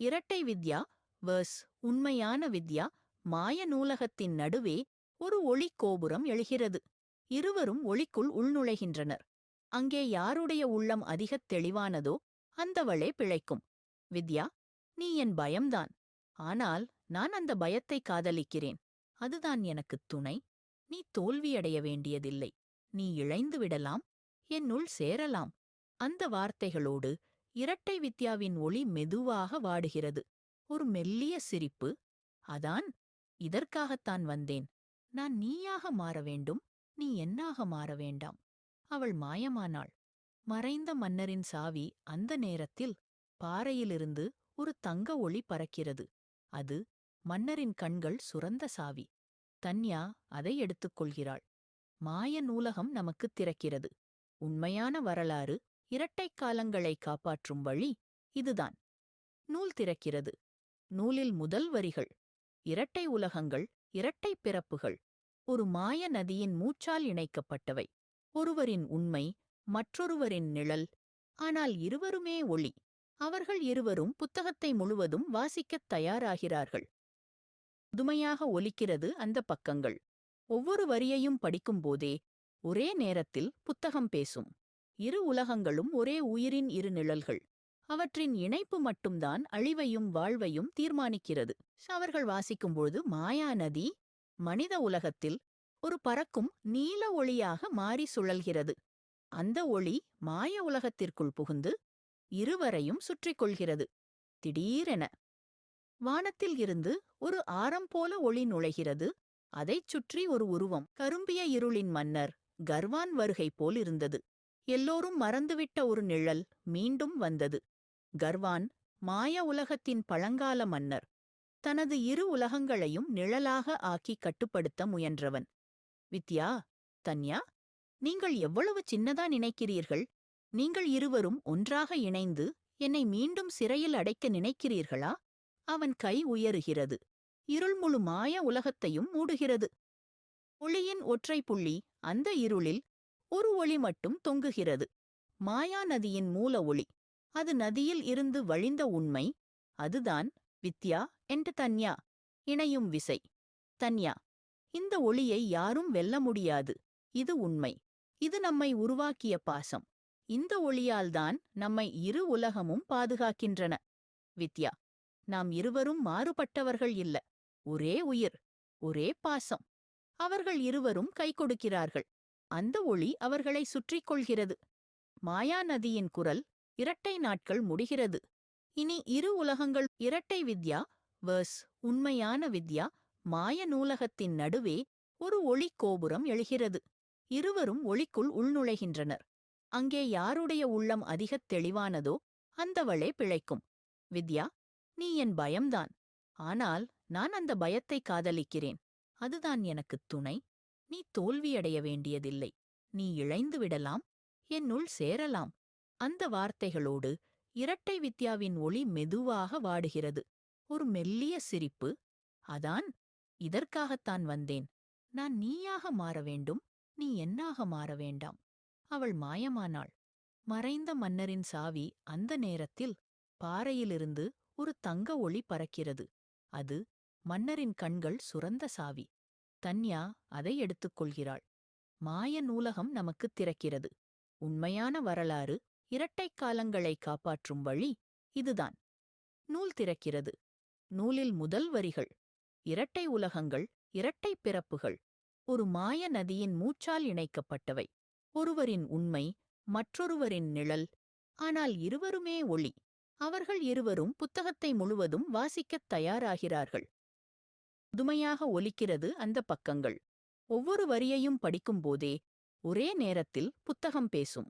இரட்டை வித்யா வர்ஸ் உண்மையான வித்யா மாய நூலகத்தின் நடுவே ஒரு ஒளிக் கோபுரம் எழுகிறது. இருவரும் ஒளிக்குள் உள்நுழைகின்றனர். அங்கே யாருடைய உள்ளம் அதிகத் தெளிவானதோ அந்தவளே பிழைக்கும். வித்யா நீ என் பயம்தான். ஆனால் நான் அந்த பயத்தை காதலிக்கிறேன். அதுதான் எனக்குத் துணை. நீ தோல்வியடைய வேண்டியதில்லை. நீ இழைந்து விடலாம் என்னுள் சேரலாம். அந்த வார்த்தைகளோடு இரட்டை வித்யாவின் ஒளி மெதுவாக வாடுகிறது. ஒரு மெல்லிய சிரிப்பு அதான் இதற்காகத்தான் வந்தேன். நான் நீயாக மாற வேண்டும் நீ என்னாக மாற வேண்டாம். அவள் மாயமானாள். மறைந்த மன்னரின் சாவி அந்த நேரத்தில் பாறையிலிருந்து ஒரு தங்க ஒளி பறக்கிறது. அது மன்னரின் கண்கள் சுரந்த சாவி. தன்யா அதை எடுத்துக்கொள்கிறாள் மாய நூலகம் நமக்குத் திறக்கிறது. உண்மையான வரலாறு இரட்டைக் காலங்களை காப்பாற்றும் வழி இதுதான். நூல் திறக்கிறது. நூலில் முதல் வரிகள் இரட்டை உலகங்கள் இரட்டை பிறப்புகள் ஒரு மாய நதியின் மூச்சால் இணைக்கப்பட்டவை. ஒருவரின் உண்மை மற்றொருவரின் நிழல் ஆனால் இருவருமே ஒளி. அவர்கள் இருவரும் புத்தகத்தை முழுவதும் வாசிக்கத் தயாராகிறார்கள். புதுமையாக ஒலிக்கிறது அந்த பக்கங்கள். ஒவ்வொரு வரியையும் படிக்கும்போதே ஒரே நேரத்தில் புத்தகம் பேசும். இரு உலகங்களும் ஒரே உயிரின் இரு நிழல்கள். அவற்றின் இணைப்பு மட்டும்தான் அழிவையும் வாழ்வையும் தீர்மானிக்கிறது. அவர்கள் வாசிக்கும்போது மாயா நதி மனித உலகத்தில் ஒரு பறக்கும் நீல ஒளியாக மாறி சுழல்கிறது. அந்த ஒளி மாய உலகத்திற்குள் புகுந்து இருவரையும் சுற்றிக் கொள்கிறது. திடீரென வானத்தில் இருந்து ஒரு ஆரம் போல ஒளி நுழைகிறது. அதைச் சுற்றி ஒரு உருவம் கரும்பிய இருளின் மன்னர் கர்வான் வருகை போல் இருந்தது. எல்லோரும் மறந்துவிட்ட ஒரு நிழல் மீண்டும் வந்தது. கர்வான் மாய உலகத்தின் பழங்கால மன்னர் தனது இரு உலகங்களையும் நிழலாக ஆக்கி கட்டுப்படுத்த முயன்றவன். வித்யா தன்யா நீங்கள் எவ்வளவு சின்னதா நினைக்கிறீர்கள்? நீங்கள் இருவரும் ஒன்றாக இணைந்து என்னை மீண்டும் சிறையில் அடைக்க நினைக்கிறீர்களா? அவன் கை உயருகிறது. இருள் முழு மாய உலகத்தையும் மூடுகிறது. ஒளியின் ஒற்றை புள்ளி அந்த இருளில் ஒரு ஒளி மட்டும் தொங்குகிறது. மாயா நதியின் மூல ஒளி. அது நதியில் இருந்து வழிந்த உண்மை. அதுதான் வித்யா என்று தன்யா. இணையும் விசை. தன்யா. இந்த ஒளியை யாரும் வெல்ல முடியாது. இது உண்மை. இது நம்மை உருவாக்கிய பாசம். இந்த ஒளியால்தான் நம்மை இரு உலகமும் பாதுகாக்கின்றன. வித்யா. நாம் இருவரும் மாறுபட்டவர்கள் இல்ல. ஒரே உயிர். ஒரே பாசம். அவர்கள் இருவரும் கை கொடுக்கிறார்கள். அந்த ஒளி அவர்களை சுற்றிக் கொள்கிறது மாயா நதியின் குரல் இரட்டை நாட்கள் முடிகிறது. இனி இரு உலகங்கள் இரட்டை வித்யா வர்ஸ் உண்மையான வித்யா மாய நூலகத்தின் நடுவே ஒரு ஒளிக் கோபுரம் எழுகிறது. இருவரும் ஒளிக்குள் உள்நுழைகின்றனர். அங்கே யாருடைய உள்ளம் அதிகத் தெளிவானதோ அந்தவளே பிழைக்கும். வித்யா நீ என் பயம்தான். ஆனால் நான் அந்த பயத்தை காதலிக்கிறேன். அதுதான் எனக்குத் துணை. நீ தோல்வியடைய வேண்டியதில்லை. நீ இழைந்து விடலாம் என்னுள் சேரலாம். அந்த வார்த்தைகளோடு இரட்டை வித்யாவின் ஒளி மெதுவாக வாடுகிறது. ஒரு மெல்லிய சிரிப்பு அதான் இதற்காகத்தான் வந்தேன். நான் நீயாக மாற வேண்டும் நீ என்னாக மாற வேண்டாம். அவள் மாயமானாள். மறைந்த மன்னரின் சாவி அந்த நேரத்தில் பாறையிலிருந்து ஒரு தங்க ஒளி பறக்கிறது. அது மன்னரின் கண்கள் சுரந்த சாவி. தன்யா அதை எடுத்துக்கொள்கிறாள். மாய நூலகம் நமக்குத் திறக்கிறது. உண்மையான வரலாறு இரட்டைக் காலங்களை காப்பாற்றும் வழி இதுதான். நூல் திறக்கிறது. நூலில் முதல் வரிகள் இரட்டை உலகங்கள் இரட்டை பிறப்புகள் ஒரு மாய நதியின் மூச்சால் இணைக்கப்பட்டவை. ஒருவரின் உண்மை மற்றொருவரின் நிழல் ஆனால் இருவருமே ஒளி. அவர்கள் இருவரும் புத்தகத்தை முழுவதும் வாசிக்கத் தயாராகிறார்கள். புதுமையாக ஒலிக்கிறது அந்த பக்கங்கள். ஒவ்வொரு வரியையும் படிக்கும்போதே ஒரே நேரத்தில் புத்தகம் பேசும்.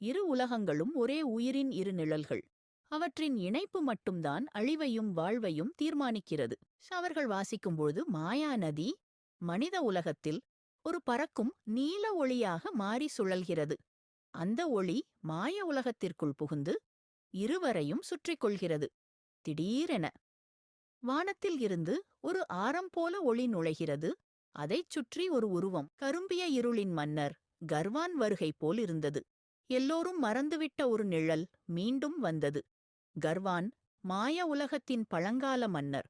இரு உலகங்களும் ஒரே உயிரின் இரு நிழல்கள். அவற்றின் இணைப்பு மட்டும்தான் அழிவையும் வாழ்வையும் தீர்மானிக்கிறது. அவர்கள் வாசிக்கும்போது மாயா நதி மனித உலகத்தில் ஒரு பறக்கும் நீல ஒளியாக மாறி சுழல்கிறது. அந்த ஒளி மாய உலகத்திற்குள் புகுந்து இருவரையும் சுற்றிக் கொள்கிறது. திடீரென வானத்தில் இருந்து ஒரு ஆரம் போல ஒளி நுழைகிறது. அதைச் சுற்றி ஒரு உருவம் கரும்பிய இருளின் மன்னர் கர்வான் வருகை போல் இருந்தது. எல்லோரும் மறந்துவிட்ட ஒரு நிழல் மீண்டும் வந்தது. கர்வான் மாய உலகத்தின் பழங்கால மன்னர்.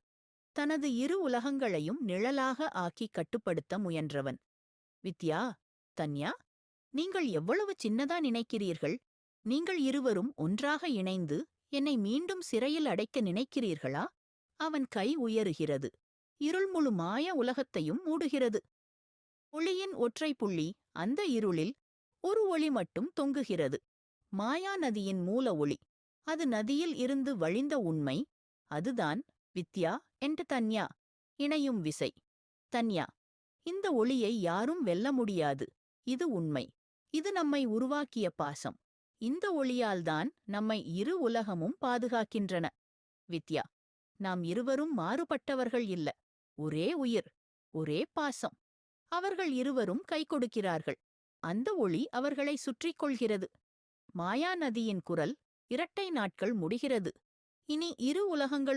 தனது இரு உலகங்களையும் நிழலாக ஆக்கி கட்டுப்படுத்த முயன்றவன். வித்யா தன்யா நீங்கள் எவ்வளவு சின்னதா நினைக்கிறீர்கள்? நீங்கள் இருவரும் ஒன்றாக இணைந்து என்னை மீண்டும் சிறையில் அடைக்க நினைக்கிறீர்களா? அவன் கை உயருகிறது. இருள் முழு மாய உலகத்தையும் மூடுகிறது. ஒளியின் ஒற்றை புள்ளி அந்த இருளில் ஒரு ஒளி மட்டும் தொங்குகிறது. மாயா நதியின் மூல ஒளி. அது நதியில் இருந்து வழிந்த உண்மை. அதுதான் வித்யா என்று தன்யா. இணையும் விசை. தன்யா. இந்த ஒளியை யாரும் வெல்ல முடியாது. இது உண்மை. இது நம்மை உருவாக்கிய பாசம். இந்த ஒளியால்தான் நம்மை இரு உலகமும் பாதுகாக்கின்றன. வித்யா. நாம் இருவரும் மாறுபட்டவர்கள் இல்ல. ஒரே உயிர் ஒரே பாசம். அவர்கள் இருவரும் கை கொடுக்கிறார்கள். அந்த ஒளி அவர்களை சுற்றிக் கொள்கிறது. மாயா நதியின் குரல் இரட்டை நாட்கள் முடிகிறது. இனி இரு உலகங்கள்